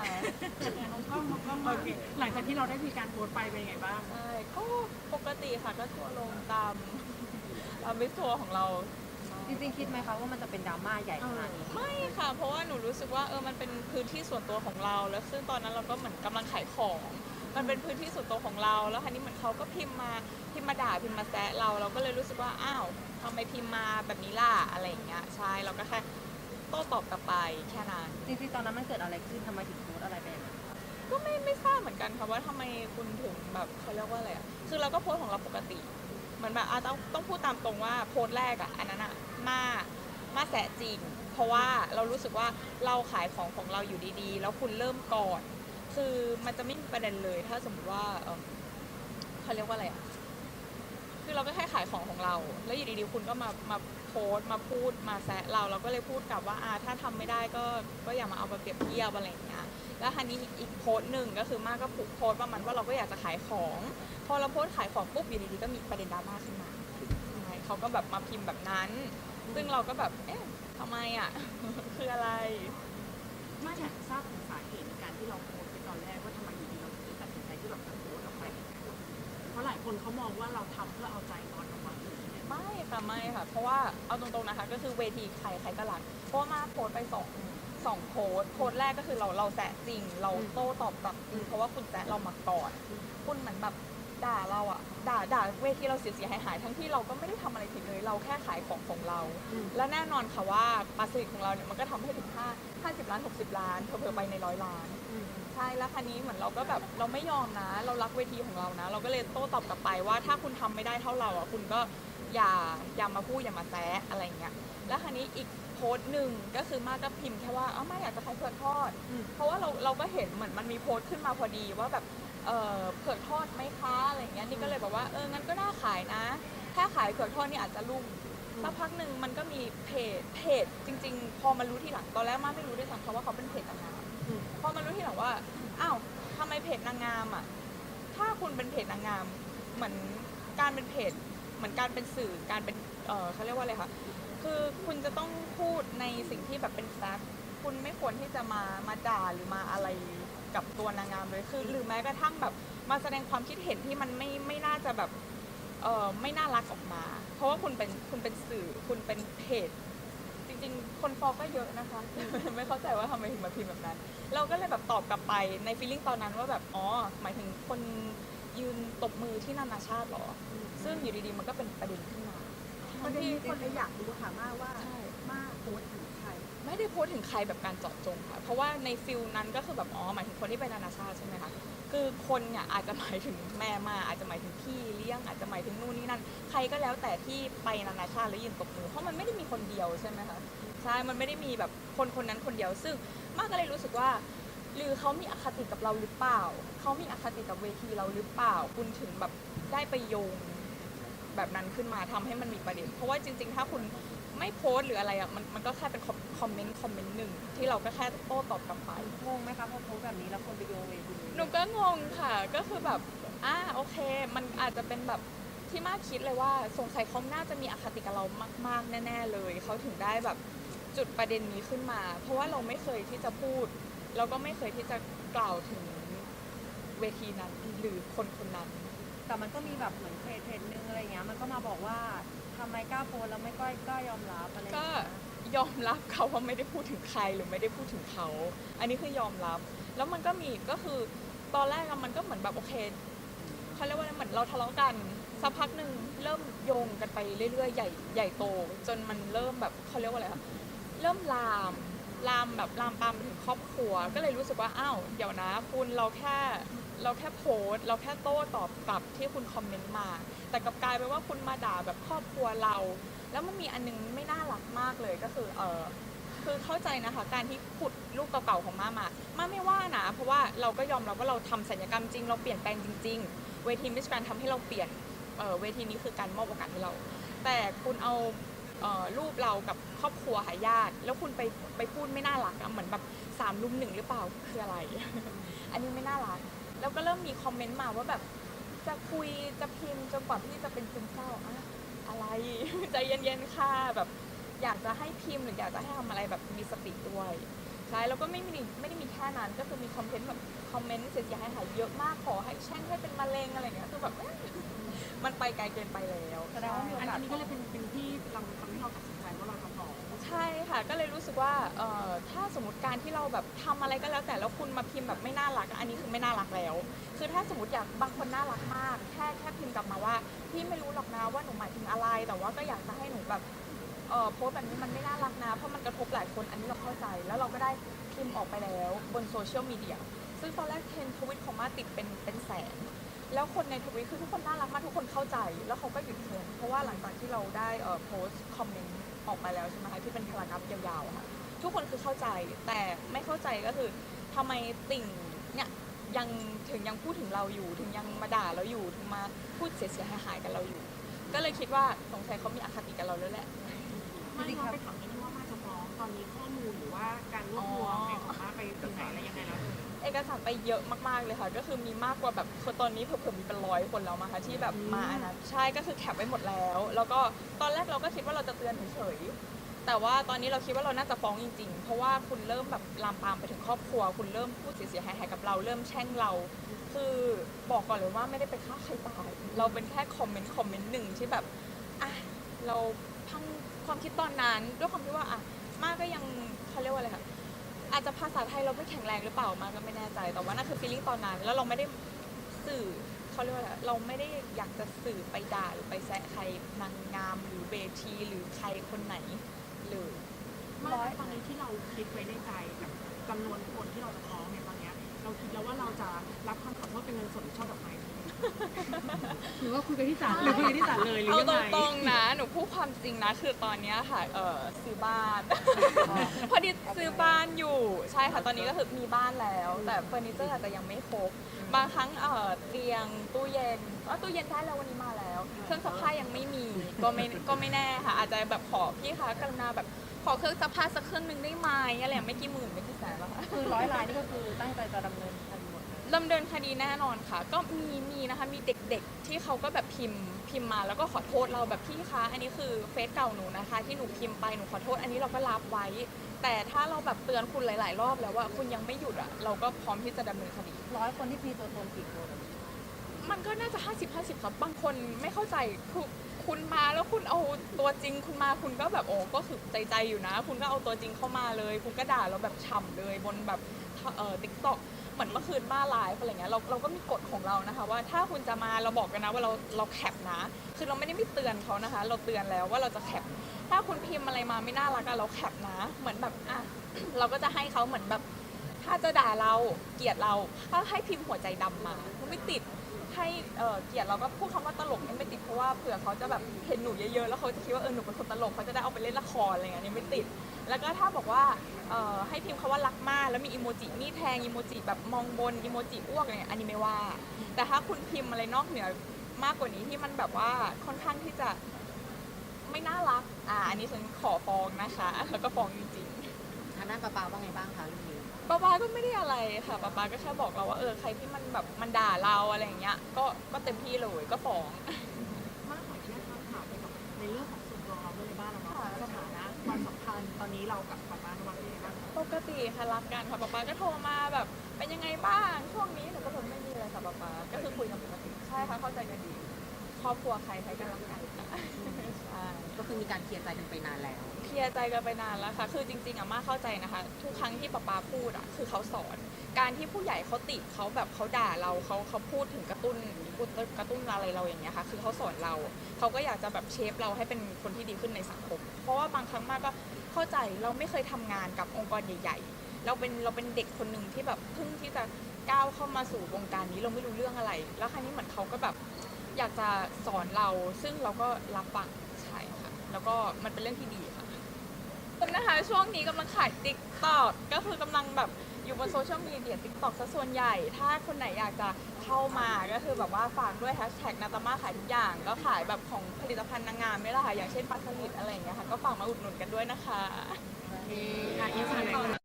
ค่ะมองกล้องมองกล้องโอเคหลังจากที่เราได้มีการโพสต์ไปเป็นยังไงบ้าง ใช่ก็ปกติค่ะก็ทัวร์ลงตามตามวิทัวร์ของเรา จริงๆคิดไหมคะว่ามันจะเป็นดราม่าใหญ่ขนาดนี้ ไม่ค่ะ เพราะว่าหนูรู้สึกว่าเออมันเป็นพื้นที่ส่วนตัวของเรา แล้วซึ่งตอนนั้นเราก็เหมือนกำลังขายของ มันเป็นพื้นที่ส่วนตัวของเรา แล้วคราวนี้เหมือนเขาก็พิมพ์มาพิมพ์มาด่าพิมพ์มาแซะเราเราก็เลยรู้สึกว่าอ้าวทำไมพิมพ์มาแบบนี้ล่ะอะไรอย่างเงี้ยใช่เราก็แค่โต้ตอบกลับไปแค่นั้น จริงๆตอนนั้นมันเกิดอะไรขึ้นทำไมถึงโพ ก็ไม่ไม่ทราบเหมือนกันค่ะว่าทำไมคุณถึงแบบเขาเรียกว่าอะไรอะคือเราก็โพสของเราปกติเหมือนแบบอะต้องต้องพูดตามตรงว่าโพสแรกอะอันนั้นอะมามาแสะจริง เพราะว่าเรารู้สึกว่าเราขายของของเราอยู่ดีๆ แล้วคุณเริ่มก่อน คือมันจะไม่มีประเด็นเลย ถ้าสมมติว่าเขาเรียกว่าอะไรอะ คือเราก็แค่ขายของของเรา แล้วอยู่ดีๆคุณก็มามาโพสต์มาพูดมาแซะเราเราก็เลยพูดกลับว่าอ่าถ้าทำไม่ได้ก็ก็อย่ามาเอามาเปรียบเทียบอะไรอย่างเงี้ยแล้วคันนี้อีกโพสต์หนึ่งก็คือมากก็โพสต์ประมาณว่าเราก็อยากจะขายของ พอเราโพสต์ขายของปุ๊บอยู่ดีๆก็มีประเด็นดราม่าขึ้นมาใช่เขาก็แบบมาพิมพ์แบบนั้น ซึ่งเราก็แบบเอ๊ะทำไมอะคืออะไรไม่อยากทราบถึงสาเหตุในการที่เราโพสต์ไปตอนแรกว่าทำไมอยู่ดีเราถึงตัดสินใจที่แบบจะโพสต์ออกไป ราะหลายคนเขามองว่าเราทำเพื่อเอาใจน้อนออกมาอย่างเงี้ยไม่ค่ะไม่ค่ะ เพราะว่าเอาตรงๆนะคะ ก็คือเวทีใครใครก็รักเพราะว่ามาโพสต์ไปสองสองโพสต์โพสต์แรกก็คือเราเราแซะจริง เราโต้ตอบกลับจริงเพราะว่าคุณแซะเรามาก่อน คุณเหมือนแบบด่าเราอะด่าด่าเวทีเราเสียเสียหายหายๆทั้งที่เราก็ไม่ได้ทำอะไรผิดเลยเราแค่ขายของของเรา และแน่นอนค่ะว่าปาสิของเราเนี่ยมันก็ทำให้ถึง5 50 ล้าน 60 ล้านเพิ่มไปในร้อยล้านใช่แล้วคันนี้เหมือนเราก็แบบเราไม่ยอมนะ เรารักเวทีของเรานะ เราก็เลยโต้ตอบกลับไปว่าถ้าคุณทำไม่ได้เท่าเราอะคุณก็อย่าอย่ามาพูดอย่ามาแซะอะไรเงี้ยแล้วคันนี้อีกโพสต์หนึ่งก็คือมากก็พิมพ์แค่ว่าเอ้ามาอยากจะขายเผือกทอด เพราะว่าเราเราก็เห็นเหมือนมันมีโพสต์ขึ้นมาพอดีว่าแบบเออเผือกทอดไหมคะอะไรเงี้ยนี่ก็เลยบอกว่าเอองั้นก็น่าขายนะ ถ้าขายเผือกทอดนี่อาจจะรุ่งสักพักหนึ่งมันก็มีเพจเพจจริง ๆ พอมารู้ทีหลังตอนแรกมาไม่รู้ด้วยซ้ำค่ะว่าเขาเป็นเพจนางงามอืม พอมารู้ที่หลังว่าอ้าวทำไมเพจนางงามอะถ้าคุณเป็นเพจนางงามเหมือนการเป็นเพจเหมือนการเป็นสื่อการเป็นเออเขาเรียกว่าอะไรคะคือคุณจะต้องพูดในสิ่งที่แบบเป็นแฟกต์คุณไม่ควรที่จะมามาด่าหรือมาอะไรกับตัวนางงามเลยคือ หรือแม้กระทั่งแบบมาแสดงความคิดเห็นที่มันไม่ไม่น่าจะแบบเออไม่น่ารักออกมา เพราะว่าคุณเป็นคุณเป็นสื่อคุณเป็นเพจ ริง ๆ คนฟอลก็เยอะนะคะ ไม่เข้าใจว่าทำไมถึงมาพิมพ์แบบนั้น เราก็เลยแบบตอบกลับไปในฟีลลิ่งตอนนั้นว่าแบบอ๋อหมายถึงคนยืนตบมือที่นานาชาติเหรอ ซึ่งอยู่ดีๆมันก็เป็นประเด็นขึ้นมาประเด็นนี้คนเลยอยากรู้ค่ะมากว่าใช่ มากโพสต์ถึงใครไม่ได้พูดถึงใครแบบการเจาะจงค่ะ เพราะว่าในฟิลนั้นก็คือแบบอ๋อหมายถึงคนที่ไปนานาชาติใช่ไหมคะ คือคนเนี่ยอาจจะหมายถึงแม่มาอาจจะหมายถึงพี่เลี้ยงอาจจะหมายถึงนู่นนี่นั่น ใครก็แล้วแต่ที่ไปนานาชาติแล้วยืนตบมือเพราะมันไม่ได้มีคนเดียวใช่ไหมคะใช่มันไม่ได้มีแบบคนคนนั้นคนเดียวซึ่งมากก็เลยรู้สึกว่าหรือเขามีอคติกับเราหรือเปล่า เขามีอคติกับเวทีเราหรือเปล่า คุณถึงแบบได้ไปโยง แบบนั้นขึ้นมาทำให้มันมีประเด็น เพราะว่าจริง ๆ ถ้าคุณไม่โพสต์หรืออะไรอะมันมันก็แค่เป็นคอมเมนต์คอมเมนต์หนึ่งที่เราก็แค่โต้ตอบกลับไปงงไหมคะพอโพสต์แบบนี้แล้วคนไปโยงเวทีหนูก็งงค่ะ ก็คือแบบอ่าโอเค มันอาจจะเป็นแบบที่มากคิดเลยว่าสงสัยเขาน่าจะมีอคติกับเรามาก ๆ แน่ ๆ เลยเขาถึงได้แบบจุดประเด็นนี้ขึ้นมา เพราะว่าเราไม่เคยที่จะพูดเราก็ไม่เคยที่จะกล่าวถึงเวทีนั้นหรือคนคนนั้น แต่มันก็มีแบบเหมือนเพจเพจนึงอะไรเงี้ยมันก็มาบอกว่าทำไมกล้าโพสต์แล้วไม่ก้อยกล้ายอมรับอะไรก็เงี้ยยอมรับเขาว่าไม่ได้พูดถึงใครหรือไม่ได้พูดถึงเขา อันนี้คือยอมรับ แล้วมันก็มีก็คือตอนแรกอะมันก็เหมือนแบบโอเคเขาเรียกว่าอะไรเหมือนเราทะเลาะกันสักพักหนึ่งเริ่มโยงกันไปเรื่อยๆใหญ่ใหญ่โต จนมันเริ่มแบบเขาเรียกว่าอะไรคะเริ่มลาม ลามแบบลามปามไปถึงครอบครัว ก็เลยรู้สึกว่าอ้าวเดี๋ยวนะ คุณเราแค่เราแค่โพสเราแค่โต้ตอบกลับที่คุณคอมเมนต์มา แต่กลับกลายเป็นว่าคุณมาด่าแบบครอบครัวเรา แล้วมันมีอันนึงไม่น่ารักมากเลยก็คือเออคือเข้าใจนะคะการที่ขุดรูปเก่าๆของมามามาไม่ว่านะ เพราะว่าเราก็ยอมรับว่าเราทำศัลยกรรมจริง เราเปลี่ยนแปลงจริง ๆ เวทีมิสแกรนทำให้เราเปลี่ยนเออเวทีนี้คือการมอบโอกาสให้เรา แต่คุณเอา รูปเรากับครอบครัวหายาติ แล้วคุณไปไปพูดไม่น่ารักอะเหมือนแบบสามลุมหนึ่งหรือเปล่าคืออะไร อันนี้ไม่น่ารัก แล้วก็เริ่มมีคอมเมนต์มาว่าแบบจะคุยจะพิมพ์จนกว่าพี่จะเป็นซึมเศร้าอะอะไรใจเย็นๆค่ะแบบ อยากจะให้พิมพ์หรืออยากจะให้ทำอะไรแบบมีสติด้วย ใช่แล้วก็ไม่มีไม่ได้มีแค่นั้นก็คือมีคอมเมนต์แบบคอมเมนต์เสียหายหายเยอะมากขอให้แช่งให้เป็นมะเร็งอะไรอย่างเงี้ยคือแบบมันไปไกลเกินไปแล้วแสดงว่ามีโออันกาส นี้ก็เลยเป็นเป็นที่เราทำให้เราตัดสินใจว่าเราจะฟ้องใช่ค่ะก็เลยรู้สึกว่าเอ่อถ้าสมมติการที่เราแบบทำอะไรก็แล้วแต่แล้วคุณมาพิมพ์แบบไม่น่ารักอะอันนี้คือไม่น่ารักแล้ว คือถ้าสมมติอยากบางคนน่ารักมาก แค่แค่พิมพ์กลับมาว่าพี่ไม่รู้หรอกนะว่าหนูหมายถึงอะไร แต่ว่าก็อยากจะให้หนูแบบ เอ่อโพสต์แบบนี้มันไม่น่ารักนะ เพราะมันกระทบหลายคนอันนี้เราเข้าใจ แล้วเราก็ได้พิมพ์ออกไปแล้วบนโซเชียลมีเดียซึ่งตอนแรกเทรนทวิตของมาติดเป็นเป็นแสน แล้วคนในทวิตคือทุกคนน่ารักมากทุกคนเข้าใจ แล้วเขาก็หยุดเทรนเพราะว่าหลังจากที่เราได้เอ่อโพสต์คอมเมนต์ออกมาแล้วใช่ไหมคะที่เป็นพารากราฟยาวๆค่ะทุกคนคือเข้าใจแต่ไม่เข้าใจก็คือทำไมติ่งเนี่ยยังถึงยังพูดถึงเราอยู่ ถึงยังมาด่าเราอยู่ถึงมาพูดเสียหายหายๆกับเราอยู่ ก็เลยคิดว่าสงสัยเขามีอคติกับเราแล้วแหละ ไม่เราไปถามนิดนึงว่ามาจะฟ้องตอนนี้ข้อมูลหรือว่าการรวบรวมเองของมาไปถึงไหนอะไรยังไงแล้วเอกสารไปเยอะมากๆเลยค่ะ ก็คือมีมากกว่าแบบคือตอนนี้เผื่อๆมีเป็นร้อยคนแล้วมาค่ะที่แบบมาอันนั้นใช่ก็คือแคปไว้หมดแล้ว แล้วก็ตอนแรกเราก็คิดว่าเราจะเตือนเฉยๆแต่ว่าตอนนี้เราคิดว่าเราน่าจะฟ้องจริง ๆ เพราะว่าคุณเริ่มแบบลามปามไปถึงครอบครัว คุณเริ่มพูดเสียหายๆกับเรา เริ่มแช่งเรา คือบอกก่อนเลยว่าไม่ได้ไปฆ่าใครตายเราเป็นแค่คอมเมนต์คอมเมนต์หนึ่งที่แบบอะเราพัง ความคิดตอนนั้นด้วยความที่ว่าอะมากก็ยังเขาเรียกว่าอะไรคะอาจจะภาษาไทยเราไม่แข็งแรงหรือเปล่ามาก็ไม่แน่ใจ แต่ว่านั่นคือฟีลลิ่งตอนนั้น แล้วเราไม่ได้สื่อเขาเรียกว่าอะไรเราไม่ได้อยากจะสื่อไปด่าหรือไปแซะใครนางงามหรือเบทีหรือใครคนไหนเลยมาตอนนี้ที่เราคิดไว้ในใจกับจำนวนคนที่เราจะฟ้องเนี่ยตอนเนี้ยเราคิดแล้วว่าเราจะรับคำขอโทษเป็นเงินสดหรือช่อดอกไม้ หรือว่าคุยกันที่ศาลหรือคุยกันที่ศาลเลยหรือเอายังตไง รงๆนะ หนูพูดความจริงนะ คือตอนเนี้ยค่ะเออซื้อบ้าน พอดีซื้อบ้านอยู่ ใช่ค่ะ ตอนนี้ก็คือมีบ้านแล้ว แต่เฟอร์นิเจอร์อาจจะยังไม่ครบ บางครั้งเออเตียงตู้เย็นอ๋อตู้เย็นได้แล้ววันนี้มาแล้ว เครื่องซักผ้ายังไม่มี ก็ไม่ก็ไม่แน่ค่ะ อาจจะแบบขอพี่คะกรุณาแบบขอเครื่องซักผ้าสักเครื่องหนึงได้ไหมอะไรอย่างไม่กี่หมื่นไม่กี่แสนแล้วค่ะ คือร้อยลายนี่ก็คือตั้งใจจะดำเนินคดีหมดเลย ดำเนินคดีแน่นอนค่ะ ก็มีมีนะคะมีเด็กๆ ที่เขาก็แบบพิมพ์พิมพ์มาแล้วก็ขอโทษเราแบบพี่คะอันนี้คือเฟซเก่าหนูนะคะ ที่หนูพิมพ์ไปหนูขอโทษ อันนี้เราก็รับไว้ แต่ถ้าเราแบบเตือนคุณหลาย ๆ รอบแล้วว่าคุณยังไม่หยุดอะเราก็พร้อมที่จะดำเนินคดี ร้อยคนที่มีตัวตนกี่คนมันก็น่าจะ 50 50ครับบางคนไม่เข้าใจคือคุณมาแล้วคุณเอาตัวจริงคุณมาคุณก็แบบโอ้ก็คือใจใจอยู่นะ คุณก็เอาตัวจริงเข้ามาเลย คุณก็ด่าเราแบบฉ่ำเลยบนแบบเอ่อติ๊กต็อก เหมือนเมื่อคืนมาไลฟ์อะไรเงี้ยเราเราก็มีกฎของเรานะคะ ว่าถ้าคุณจะมาเราบอกกันนะว่าเราเราแคปนะ คือเราไม่ได้ไม่เตือนเขานะคะ เราเตือนแล้วว่าเราจะแคปถ้าคุณพิมพ์อะไรมาไม่น่ารักอะเราแคปนะ เหมือนแบบอะเราก็จะให้เขาเหมือนแบบ ถ้าจะด่าเราเกลียดเราก็ให้พิมพ์หัวใจดำมาไม่ติดให้เออเกลียดเราก็พูดคำว่าตลกนี่ไม่ติดเพราะว่าเผื่อเขาจะแบบเห็นหนูเยอะๆแล้วเขาจะคิดว่าเออหนูเป็นคนตลกเขาจะได้เอาไปเล่นละครอะไรเงี้ยนี่ไม่ติด แล้วก็ถ้าบอกว่าเอ่อให้พิมพ์คำว่ารักมาก แล้วมีอีโมจิมีดแทงอีโมจิแบบมองบนอีโมจิอ้วกเนี่ยอันนี้ไม่ว่า แต่ถ้าคุณพิมพ์อะไรนอกเหนือมากกว่านี้ที่มันแบบว่าค่อนข้างที่จะไม่น่ารัก อ่า อันนี้ฉันขอฟ้องนะคะ แล้วก็ฟ้องจริงๆทางด้านปาปาว่าไงบ้างคะเรื่องนี้ป๊าป๊าก็ไม่ได้อะไรค่ะป๊าป๊าก็แค่บอกเราว่าเออใครที่มันแบบมันด่าเราอะไรอย่างเงี้ย ก็ก็เต็มที่เลยก็ฟ้องมากกว่าที่จะถามไปกับในเรื่องของส่วนตัวเราด้วยบ้านเราเนาะสถานะความสัม พันธ์ตอนนี้เรากับป้าป้าระหว่างยังไงบ้างปกติค่ะรักกันค่ะป๊าป๊าก็โทรมาแบบเป็นยังไงบ้างช่วงนี้หนูก็แบบไม่มีอะไรค่ะป๊าป๊าก็คือคุยกันปกติใช่ค่ะเข้าใจกันดีครอบครัวใครใครก็รักกันค่ะใช่ก็คือมีการเคลียร์ใจกันไปนานแล้ว เคลียร์ใจกันไปนานแล้วค่ะ คือจริง ๆอะมาเข้าใจนะคะ ทุกครั้งที่ป๊าป๊าพูดอะคือเขาสอน การที่ผู้ใหญ่เขาติเขาแบบเขาด่าเราเขาเขาพูดถึงกระตุ้นกระตุ้นอะไรเราอย่างเงี้ยค่ะ คือเขาสอนเรา เขาก็อยากจะแบบเชฟเราให้เป็นคนที่ดีขึ้นในสังคม เพราะว่าบางครั้งมากก็ เข้าใจเราไม่เคยทำงานกับองค์กรใหญ่ ๆ เราเป็นเราเป็นเด็กคนหนึ่งที่แบบเพิ่งที่จะก้าวเข้ามาสู่วงการนี้เราไม่รู้เรื่องอะไร แล้วครั้นี้เหมือนเขาก็แบบอยากจะสอนเราซึ่งเราก็รับฟังใช่ค่ะ แล้วก็มันเป็นเรื่องที่ดีค่ะนะคะช่วงนี้กำลังขายติ๊กตอกก็คือกำลังแบบ อยู่บนโซเชียลมีเดียติ๊กต็อกซะส่วนใหญ่ ถ้าคนไหนอยากจะเข้ามาก็คือแบบว่าฝากด้วยแฮชแท็กนาตามาขายทุกอย่าง ก็ขายแบบของผลิตภัณฑ์นางงามนี่แหละค่ะ อย่างเช่นปลาสลิดอะไรอย่างเงี้ยค่ะ ก็ฝากมาอุดหนุนกันด้วยนะคะค่ะอินสตาแกรม